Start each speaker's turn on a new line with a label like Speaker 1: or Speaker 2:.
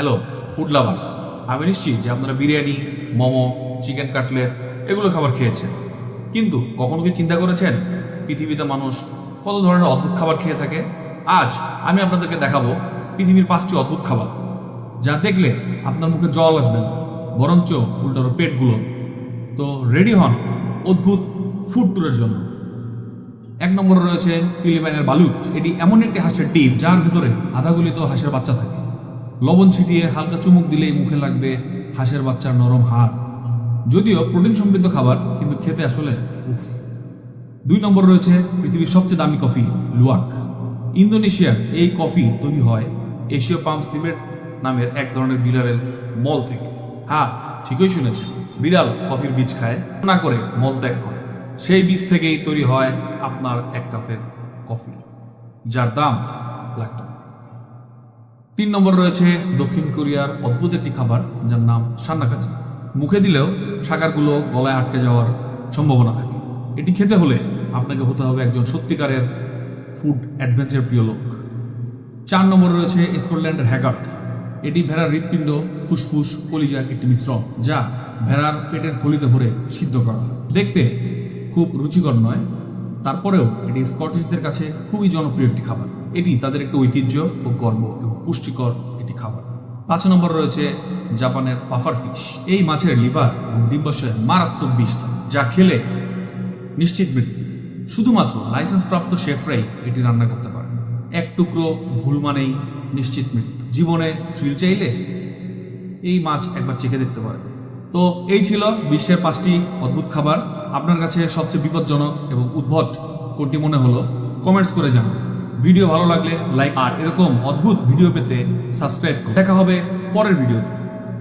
Speaker 1: Hello food lovers আমি নিশ্চিত যে আপনারা বিরিয়ানি, মোমো, চিকেন কাটলেট এগুলো খাবার খেয়েছেন। কিন্তু কখনো কি চিন্তা করেছেন, পৃথিবীতে মানুষ কত ধরনের অদ্ভুত খাবার খেয়ে থাকে? আজ আমি আপনাদেরকে দেখাবো পৃথিবীর পাঁচটি অদ্ভুত খাবার, যা দেখলে আপনার মুখে জল আসবে না, বরঞ্চ উল্টারো পেটগুলো। তো রেডি হন অদ্ভুত ফুড ট্যুরের জন্য। এক নম্বরে রয়েছে ফিলিপাইনের বালুচ। এটি এমন একটি হাঁসের ডিম, যার ভিতরে আধাগুলিত হাঁসের বাচ্চা থাকে। লবণ ছিটিয়ে হালকা চুমুক দিলেই মুখে লাগবে হাঁসের বাচ্চার নরম হাড়। যদিও প্রোটিন সমৃদ্ধ খাবার, কিন্তু খেতে আসলে দুই নম্বর রয়েছে পৃথিবীর সবচেয়ে দামি কফি, লুয়াক। ইন্দোনেশিয়ার এই কফি তৈরি হয় এশীয় পাম সিমেট নামের এক ধরনের বিড়ালের মল থেকে। হ্যাঁ ঠিকই শুনেছেন, বিড়াল কফির বীজ খায়, না করে মল ত্যাগ করে। সেই বীজ থেকেই তৈরি হয় আপনার এক কাপের কফি, যার দাম লাখ টাকা। তিন নম্বর রয়েছে দক্ষিণ কোরিয়ার অদ্ভুত একটি খাবার, যার নাম সান্নাকাজি। মুখে দিলেও সাকারগুলো গলায় আটকে যাওয়ার সম্ভাবনা থাকে। এটি খেতে হলে আপনাকে হতে হবে একজন সত্যিকারের ফুড অ্যাডভেঞ্চার প্রিয় লোক। চার নম্বর রয়েছে স্কটল্যান্ডের হ্যাগার্ট। এটি ভেড়ার হৃৎপিণ্ড, ফুসফুস, কলিজার একটি মিশ্রণ, যা ভেড়ার পেটের থলিতে ভরে সিদ্ধ করা দেখতে খুব রুচিকর নয়, তারপরেও এটি স্কটিশদের কাছে খুবই জনপ্রিয় একটি খাবার। এটি তাদের একটি ঐতিহ্য ও গর্ব এবং পুষ্টিকর একটি খাবার। পাঁচ নম্বর রয়েছে জাপানের পাফার ফিশ। এই মাছের লিভার এবং ডিম্বাশয়ের মারাত্মক বিষ যা খেলে নিশ্চিত মৃত্যু। শুধুমাত্র লাইসেন্স প্রাপ্ত শেফরাই এটি রান্না করতে পারে এক টুকরো ভুল মানেই নিশ্চিত মৃত্যু। জীবনে থ্রিল চাইলে এই মাছ একবার চেখে দেখতে পারে তো এই ছিল বিশ্বের পাঁচটি অদ্ভুত খাবার। আপনার কাছে সবচেয়ে বিপজ্জনক এবং উদ্ভট কোনটি মনে হলো? কমেন্টস করে জানান। ভিডিও ভালো লাগলে লাইক আর এরকম অদ্ভুত ভিডিও পেতে সাবস্ক্রাইব করুন দেখা হবে পরের ভিডিওতে।